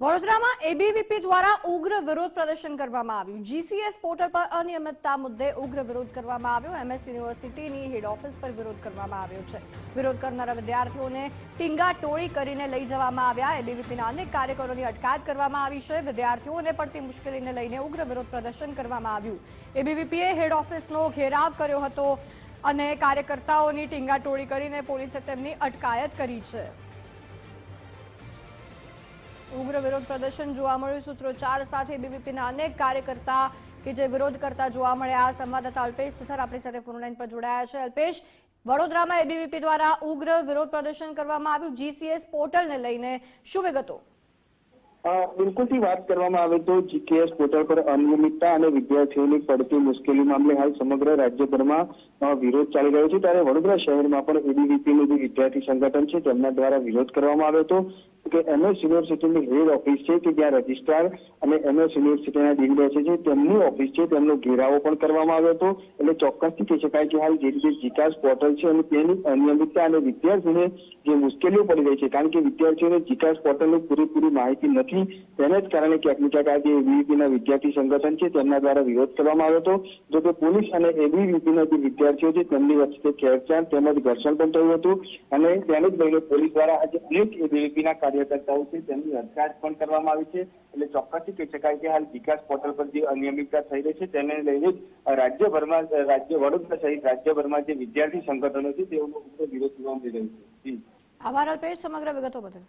વડોદરામાં એબીવીપી દ્વારા ઉગ્ર વિરોધ પ્રદર્શન કરવામાં આવ્યું. જીસીએસ પોર્ટલ પર અનિયમિતતા મુદ્દે ઉગ્ર વિરોધ કરવામાં આવ્યો. એમએસ યુનિવર્સિટીની હેડ ઓફિસ પર વિરોધ કરવામાં આવ્યો છે. વિરોધ કરનારા વિદ્યાર્થીઓને ટીંગા ટોળી કરીને લઈ જવામાં આવ્યા. એબીવીપીના અનેક કાર્યકરોની અટકાયત કરવામાં આવી છે. વિદ્યાર્થીઓને પડતી મુશ્કેલીને લઈને ઉગ્ર વિરોધ પ્રદર્શન કરવામાં આવ્યું. એબીવીપીએ હેડ ઓફિસનો ઘેરાવ કર્યો હતો અને કાર્યકર્તાઓની ટીંગા ટોળી કરીને પોલીસે તેમની અટકાયત કરી છે. ઉગ્ર વિરોધ પ્રદર્શન જોવા મળ્યું. સૂત્રોચ્ચાર સાથે બીબીપીના અનેક કાર્યકર્તા કે જે વિરોધ કરતા જોવા મળ્યા. સંવાદદાતા અલ્પેશ સુથાર આપણી સાથે ફોનલાઈન પર જોડાયા છે. અલ્પેશ, વડોદરામાં એબીવીપી દ્વારા ઉગ્ર વિરોધ પ્રદર્શન કરવામાં આવ્યું. જીસીએસ પોર્ટલને લઈને શું વિગતો? બિલકુલથી વાત કરવામાં આવે તો જીકેએસ પોર્ટલ પર અનિયમિતતા અને વિદ્યાર્થીઓની પડતી મુશ્કેલી મામલે હાલ સમગ્ર રાજ્યભરમાં વિરોધ ચાલી રહ્યો છે. ત્યારે વડોદરા શહેરમાં પણ એબીવીપીનું જે વિદ્યાર્થી સંગઠન છે, તેમના દ્વારા વિરોધ કરવામાં આવ્યો હતો કે એમએસ યુનિવર્સિટીની હેડ ઓફિસ છે કે જ્યાં રજિસ્ટ્રાર અને એમએસ યુનિવર્સિટીના ડીન બેસે છે, તેમની ઓફિસ છે. તેમનો ઘેરાવો પણ કરવામાં આવ્યો હતો. એટલે ચોક્કસથી કહી શકાય કે હાલ જે રીતે જીકાસ પોર્ટલ છે અને તેની અનિયમિતતા અને વિદ્યાર્થીઓને જે મુશ્કેલીઓ પડી રહી છે, કારણ કે વિદ્યાર્થીઓને જીકાસ પોર્ટલની પૂરેપૂરી માહિતી નથી તેને જ કારણે ક્યાંક ક્યાંક એબીવીપીના વિદ્યાર્થી સંગઠન છે તેમના દ્વારા વિરોધ કરવામાં આવ્યો હતો. જો કે પોલીસ અને એબીવીપીના જે વિદ્યાર્થીઓ છે તેમની વચ્ચે ખેંચતાણ તેમજ ઘર્ષણ પણ થયું હતું અને તેને જ લઈને પોલીસ દ્વારા આજે અનેક એબીવીપીના કાર્યકર્તાઓ છે તેમની અટકાયત પણ કરવામાં આવી છે. એટલે ચોક્કસથી કહી શકાય કે હાલ વિકાસ પોર્ટલ પર જે અનિયમિતતા થઈ રહી છે તેને લઈને જ રાજ્યભરમાં, રાજ્ય વડોદરા સહિત રાજ્યભરમાં જે વિદ્યાર્થી સંગઠનો છે તેઓનો વિરોધ જોવા મળી રહ્યો છે. આભાર અલ્પેશ, સમગ્ર વિગતો બદલ.